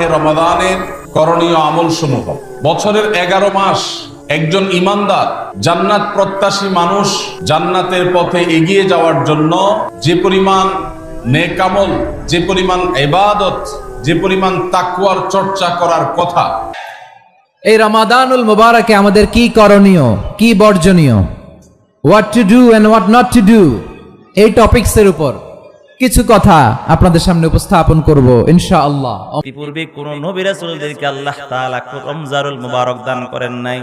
মাহে রমাদানের করণীয় আমল সমূহ বছরের এগারো মাস একজন ইমানদার, জান্নাত প্রত্যাশী মানুষ জান্নাতের পথে এগিয়ে যাওয়ার জন্য যে পরিমাণ নেকামল যে পরিমাণ এবাদত যে পরিমাণ তাকুয়ার চর্চা করার কথা। এই রমাদানুল মুবারকে আমাদের কি করণীয়, কি বর্জনীয়? What to do and what not to do এই টপিকসের উপর। কিছু কথা আপনাদের সামনে উপস্থাপন করব ইনশাআল্লাহ। ইতিপূর্বে কোন নবী রাসূলদেরকে আল্লাহ তাআলা রমজানুল মুবারক দান করেন নাই।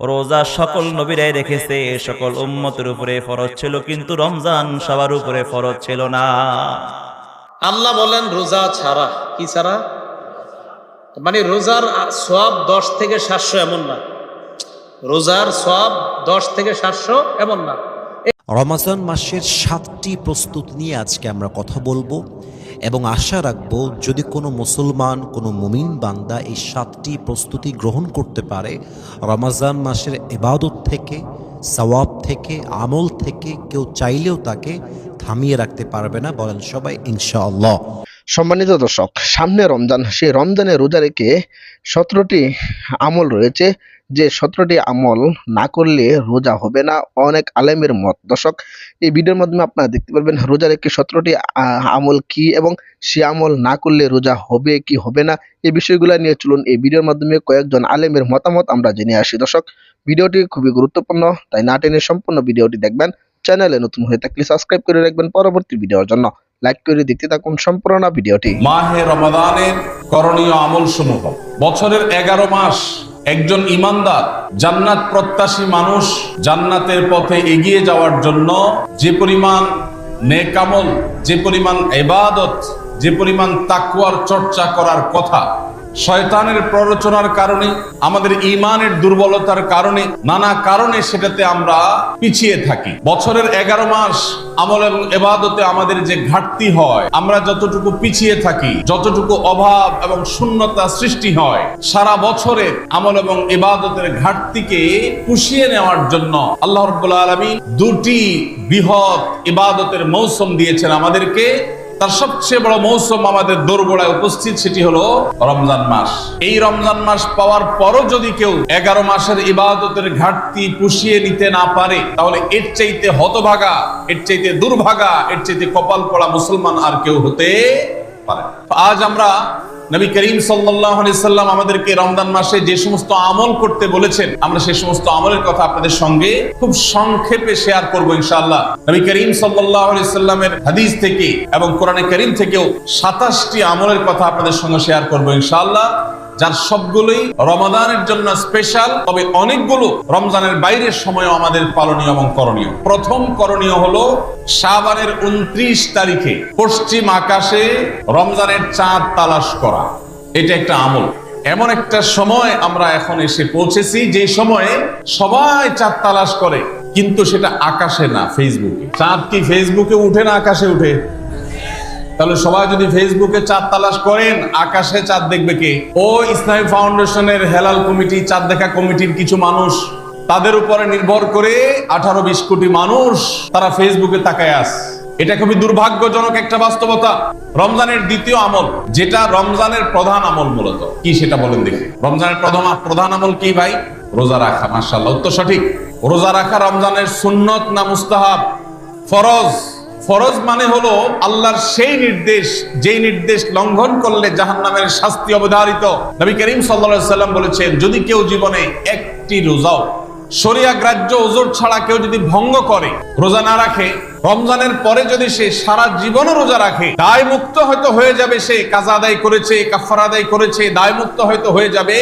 রোজা সকল নবীরাই রেখেছে সকল উম্মতের উপরে ফরজ ছিল কিন্তু রমজান সবার উপরে ফরজ ছিল না। আল্লাহ বলেন রোজা ছাড়া কি ছাড়া? মানে রোজার সব দশ থেকে সাতশো এমন না। রোজার সব দশ থেকে সাতশো এমন না। রমাজান মাসের সাতটি প্রস্তুতি নিয়ে আজকে আমরা কথা বলব এবং আশা রাখব যদি কোনো মুসলমান, কোনো মুমিন বান্দা এই সাতটি প্রস্তুতি গ্রহণ করতে পারে, রমাজান মাসের এবাদত থেকে, সওয়াব থেকে, আমল থেকে, কেউ চাইলেও তাকে থামিয়ে রাখতে পারবে না, বলেন সবাই, ইনশাআল্লাহ। সম্মানিত দর্শক, সামনে রমজান, সেই রমজানে রোজা রেখে সতেরোটি আমল রয়েছে। যে সতেরোটি আমল না করলে রোজা হবে না। অনেক আলেমের মত। দর্শক, এই ভিডিওর মাধ্যমে আপনারা দেখতে পারবেন রোজা একটি সতেরোটি আমল কি এবং সে আমল না করলে রোজা হবে কি হবে না। এই বিষয়গুলো নিয়ে চলুন এই ভিডিওর মাধ্যমে কয়েকজন আলেমের মতামত আমরা জেনে আসি। দর্শক, ভিডিওটি খুবই গুরুত্বপূর্ণ, তাই না টেনে সম্পূর্ণ ভিডিওটি দেখবেন। চ্যানেলে নতুন হয়ে থাকলে সাবস্ক্রাইব করে রাখবেন পরবর্তী ভিডিওর জন্য। লাইক করে দেখতে থাকুন সম্পূর্ণ ভিডিওটি। মাহে রমাদানের করণীয় আমল সমূহ বছরের এগারো মাস একজন ইমানদার, জান্নাত প্রত্যাশী মানুষ জান্নাতের পথে এগিয়ে যাওয়ার জন্য যে পরিমাণ নেকামল যে পরিমাণ এবাদত যে পরিমাণ তাকুয়ার চর্চা করার কথা শয়তানের প্ররোচনার কারণে, আমাদের ইমানের দুর্বলতার কারণে, নানা কারণে সেটাতে আমরা পিছিয়ে থাকি। বছরের এগারো মাস আমল এবং এবাদতে আমাদের যে ঘাটতি হয়, আমরা যতটুকু পিছিয়ে থাকি, যতটুকু অভাব এবং শূন্যতা সৃষ্টি হয়, সারা বছরের আমল এবং এবাদতের ঘাটতিকে পুষিয়ে নেওয়ার জন্য আল্লাহ রব্বুল আলমী দুটি বৃহৎ ইবাদতের মৌসুম দিয়েছেন আমাদেরকে। তার সবচেয়ে বড় মৌসুম আমাদের দোরগোড়ায় উপস্থিত সেটি হলো রমজান মাস। এই রমজান মাস পাওয়ার পরও যদি কেউ এগারো মাসের ইবাদতের ঘাটতি পুষিয়ে নিতে না পারে, তাহলে এর চাইতে হতভাগা, এর চাইতে দুর্ভাগা, এর চাইতে কপাল পড়া মুসলমান আর কেউ হতে আজ আমরা নবী করিম সাল্লাম আমাদেরকে রমজান মাসে যে সমস্ত আমল করতে বলেছেন, আমরা সেই সমস্ত আমলের কথা আপনাদের সঙ্গে খুব সংক্ষেপে শেয়ার করব ইনশাল্লাহ নবী করিম সাল্লামের হাদিস থেকে এবং কোরআনে করিম থেকেও 27টি আমলের কথা আপনাদের সঙ্গে শেয়ার করব ইনশাআল্লাহ। যার সবগুলোই রমাদানের জন্য স্পেশাল তবে অনেকগুলো রমজানের বাইরের সময় আমাদের পালনীয় এবং করণীয়। প্রথম করণীয় হলো শাবানের উনত্রিশ তারিখে পশ্চিম আকাশে রমজানের চাঁদ তালাশ করা। এটা একটা আমল। এমন একটা সময় আমরা এখন এসে পৌঁছেছি যে সময়ে সবাই চাঁদ তালাশ করে, কিন্তু সেটা আকাশে না ফেসবুকে চাঁদ কি ফেসবুকে উঠে না আকাশে উঠে? তাহলে সবাই যদি ফেসবুকে চাঁদ তালাশ করেন, আকাশে চাঁদ দেখবে কে? ও ইসলামী ফাউন্ডেশনের হেলাল কমিটি, চাঁদ দেখা কমিটির কিছু মানুষ, তাদের উপরে নির্ভর করে আঠারো বিশ কোটি মানুষ তারা ফেসবুকে তাকায় আস এটা খুবই দুর্ভাগ্যজনক একটা বাস্তবতা। রমজানের দ্বিতীয় আমল, যেটা রমজানের প্রধান আমল মূলত। কি সেটা বলেন দেখি। রমজানের প্রধান প্রধান আমল কি ভাই? রোজা রাখা মার্শাল্লাহ উত্তর সঠিক। রোজা রাখা রমজানের সুন্নত না মুস্তাহাব? ফরজ। ফরজ মানে হলো আল্লাহর সেই নির্দেশ, যেই নির্দেশ লঙ্ঘন করলে জাহান্নামের শাস্তি অবধারিত। নবী করিম সাল্লা সাল্লাম বলেছেন, যদি কেউ জীবনে একটি রোজাও শরিয়া গ্রাহ্য ওজোর ছাড়া কেউ যদি ভঙ্গ করে, রোজা না রাখে, রমজানের পরে যদি সে সারা জীবনও রোজা রাখে দায় মুক্ত হয়তো হয়ে যাবে সে, কাজা আদায় করেছে কাফার আদায় করেছে দায় মুক্ত হয়তো হয়ে যাবে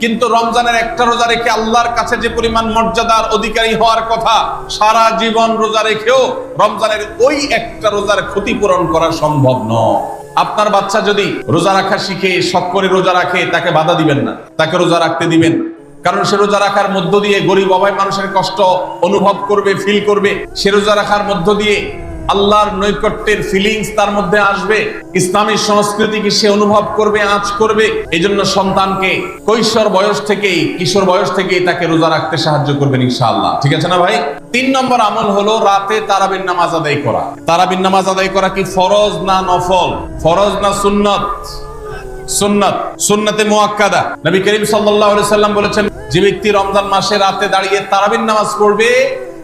কিন্তু রমজানের একটা রোজা রেখে আল্লাহর কাছে যে পরিমাণ মর্যাদার অধিকারী হওয়ার কথা সারা জীবন রোজা রেখেও রমজানের ওই একটা রোজার ক্ষতিপূরণ করা সম্ভব নয়। আপনার বাচ্চা যদি রোজা রাখা শিখে, শখ করে রোজা রাখে, তাকে বাধা দিবেন না। তাকে রোজা রাখতে দিবেন। কারণ সে রোজা রাখার মধ্য দিয়ে গরিব অভাব মানুষের কষ্ট অনুভব করবে ফিল করবে। সে রোজা রাখার মধ্য দিয়ে আল্লাহর নৈকট্যের ফিলিংস তার মধ্যে আসবে। ইসলামী সংস্কৃতিকে সে অনুভব করবে, আঁচ করবে? এই জন্য সন্তানকে কৈশোর বয়স থেকেই, কিশোর বয়স থেকেই তাকে রোজা রাখতে সাহায্য করবেন ইনশাআল্লাহ। ঠিক আছে না ভাই? তিন নম্বর আমল হলো রাতে তারাবিন নামাজ আদায় করা। তারাবিন নামাজ আদায় করা কি ফরজ না নফল? ফরজ না সুন্নত? সুন্নাত। সুন্নাতে মুআক্কাদা নবী করিম সাল্লাল্লাহু আলাইহি সাল্লাম বলেছেন, যে ব্যক্তি রমজান মাসে রাতে দাঁড়িয়ে তারাবির নামাজ পড়বে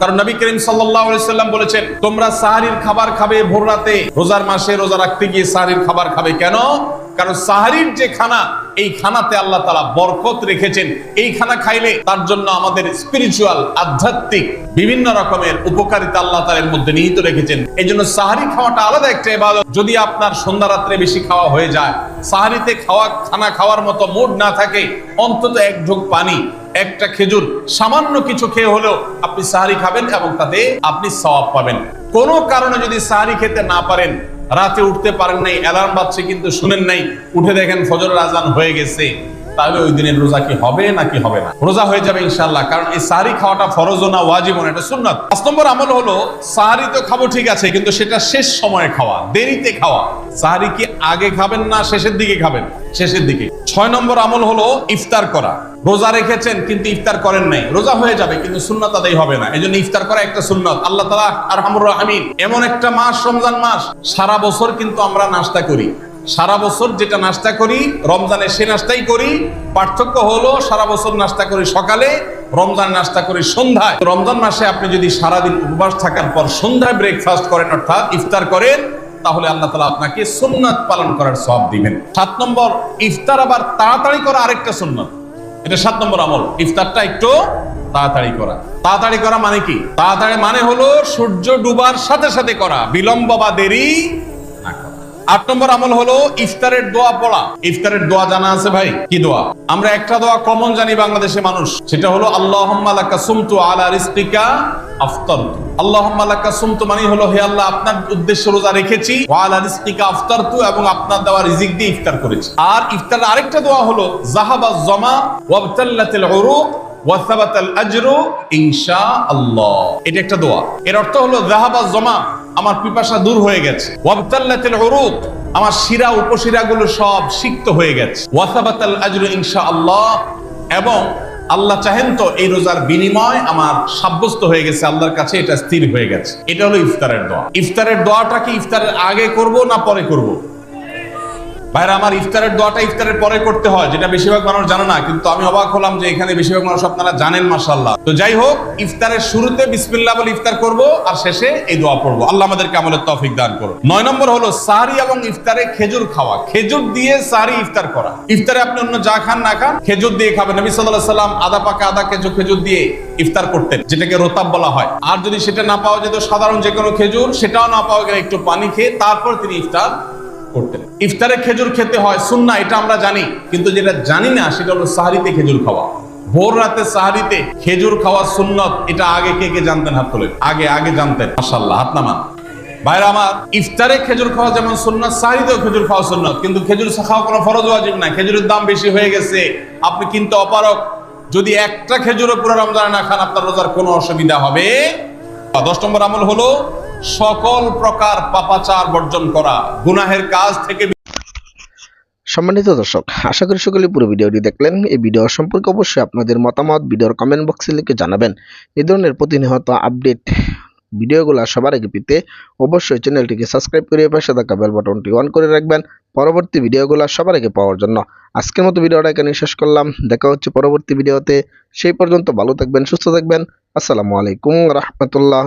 কারণ নবী করিম সাল্লাম বলেছেন, তোমরা সাহারির খাবার খাবে ভোর রাতে, রোজার মাসে রোজা রাখতে গিয়ে সাহারির খাবার খাবে কেন? কারণ সাহারির যে খানা, এই খানাতে আল্লাহ তালা বরকত রেখেছেন। এই খানা খাইলে তার জন্য আমাদের স্পিরিচুয়াল আধ্যাত্মিক, বিভিন্ন রকমের উপকারিতা আল্লাহ তালের মধ্যে নিহিত রেখেছেন। এই জন্য সাহারি খাওয়াটা আলাদা একটা এবাদত যদি আপনার সন্ধ্যা রাত্রে বেশি খাওয়া হয়ে যায়, সাহারিতে খাওয়া, খানা খাওয়ার মতো মুড না থাকে, অন্তত এক ঢোক পানি একটা খেজুর সামান্য কিছু খেয়ে হলেও আপনি সাহারি খাবেন এবং তাতে আপনি সওয়াব পাবেন। কোনো কারণে যদি সাহারি খেতে না পারেন, রাতে উঠতে পারেন নাই, অ্যালার্ম বাজছে কিন্তু শুনেন নাই, উঠে দেখেন ফজর আজান হয়ে গেছে। তাহলে ওই দিনের রোজা কি হবে নাকি হবে না? রোজা হয়ে যাবে ইনশাল্লাহ কারণ এই সাহারি খাওয়াটা ফরজ না ওয়াজিব না, এটা সুন্নাত। পাঁচ নম্বর আমল হলো সাহারি তো খাব ঠিক আছে, কিন্তু সেটা শেষ সময়ে খাওয়া, দেরিতে খাওয়া। সাহারি কি আগে খাবেন না শেষের দিকে খাবেন? শেষের দিকে। ছয় নম্বর আমল হলো, ইফতার করা। রোজা রেখেছেন, কিন্তু ইফতার করেন নাই। রোজা হয়ে যাবে, কিন্তু সুন্নাত আদায় হবে না। এই জন্য ইফতার করা একটা সুন্নত। আল্লাহ তালা আরহামুর রাহিমিন, এমন একটা মাস, রমজান মাস, সারা বছর কিন্তু আমরা নাস্তা করি। সারা বছর যেটা নাস্তা করি, রমজানে সে নাস্তাই করি। পার্থক্য হলো, সারা বছর নাস্তা করি সকালে, রমজান নাস্তা করি সন্ধ্যায়। রমজান মাসে আপনি যদি সারাদিন উপবাস থাকার পর সন্ধ্যায় ব্রেকফাস্ট করেন, অর্থাৎ ইফতার করেন, তাহলে আল্লাহ তালা আপনাকে সুন্নাত পালন করার সব দিবেন। সাত নম্বর, ইফতার আবার তাড়াতাড়ি করা আরেকটা সুন্নাত। এটা সাত নম্বর আমল। ইফতারটা একটু তাড়াতাড়ি করা। তাড়াতাড়ি করা মানে কি? তাড়াতাড়ি মানে হলো সূর্য ডুবার সাথে সাথে করা। বিলম্ব বা দেরি আট নম্বর আমল হলো ইফতারের দোয়া পড়া। ইফতারের দোয়া জানা আছে ভাই? কি দোয়া? আমরা একটা দোয়া কমন জানি বাংলাদেশে মানুষ। সেটা হলো, আল্লাহুম্মা আল্লাহ এবং আপনার রিজিক দিয়ে ইফতার করেছি। আর আরেকটা দোয়া হলো জমা এটা একটা দোয়া। এর অর্থ হলো জাহাবা জমা আমার পিপাসা দূর হয়ে গেছে। আমার শিরা উপশিরাগুলো সব সিক্ত হয়ে গেছে। ওয়াসাবাতাল আজরু ইনশাআল্লাহ, এবং আল্লাহ চাহেন তো এই রোজার বিনিময় আমার সাব্যস্ত হয়ে গেছে, আল্লাহর কাছে এটা স্থির হয়ে গেছে। এটা হলো ইফতারের দোয়া। ইফতারের দোয়াটা কি ইফতারের আগে করব না পরে করব? ভাইরা, আমার ইফতারের দোয়াটা ইফতারের পরে করতে হয়, যেটা বেশিরভাগ মানুষ জানে না, কিন্তু আমি অবাক হলাম যে এখানে বেশিরভাগ মানুষ আপনারা জানেন মাসাল্লাহ তো যাই হোক, ইফতারের শুরুতে বিসমিল্লাহ বলে ইফতার করব, আর শেষে এই দোয়া পড়ব। আল্লাহ আমাদেরকে আমলের তৌফিক দান করো নয় নম্বর হলো সারি এবং ইফতারে খেজুর খাওয়া। খেজুর দিয়ে সারি ইফতার করা। ইফতারে আপনি অন্য যা খান না খান, খেজুর দিয়ে খাবেন। নবী সাল্লাহ সাল্লাম আদা পাকা আদা খেজুর খেজুর দিয়ে ইফতার করতেন, যেটাকে রোতাব বলা হয়। আর যদি সেটা না পাওয়া যেত, সাধারণ যে কোনো খেজুর, সেটাও না পাওয়া গেলে একটু পানি খেয়ে তারপর তিনি ইফতার করতেন ইফতারে খেজুর খেতে হয়, সুন্না, এটা আমরা জানি। কিন্তু যেটা জানি না, সেটা হলো সাহারিতে খেজুর খাওয়া। ভোর রাতে সাহারিতে খেজুর খাওয়া সুন্নত, এটা আগে কে কে জানতেন হাত তোলেন? আগে আগে জানতেন। মাশাল্লাহ হাত নামান। ভাইরা আমার, ইফতারে খেজুর খাওয়া যেমন সুন্নত, সাহারিতেও খেজুর খাওয়া সুন্নত। কিন্তু খেজুর খাওয়া কোনো ফরজ ওয়াজিব না, খেজুরের দাম বেশি হয়ে গেছে। আপনি কিন্তু অপারক যদি একটা খেজুরও পুরো রমজানে না খান, আপনার রোজার কোনো অসুবিধা হবে। দশ নম্বর আমল হলো সকল প্রকার পাপাচার বর্জন করা, গুনাহের কাজ থেকে সম্মানিত দর্শক, আশা করি সকলে পুরো ভিডিওটি দেখলেন। এই ভিডিও সম্পর্কে অবশ্যই আপনাদের মতামত ভিডিওর কমেন্ট বক্সে লিখে জানাবেন। এই ধরনের প্রতিনিয়ত আপডেট ভিডিওগুলো সবার আগে পেতে অবশ্যই চ্যানেলটিকে সাবস্ক্রাইব করে পাশে থাকা বেল বাটনটি অন করে রাখবেন পরবর্তী ভিডিওগুলো সবার আগে পাওয়ার জন্য। আজকের মতো ভিডিওটা এখানে শেষ করলাম। দেখা হচ্ছে পরবর্তী ভিডিওতে। সেই পর্যন্ত ভালো থাকবেন, সুস্থ থাকবেন। আসসালামু আলাইকুম রহমতুল্লাহ।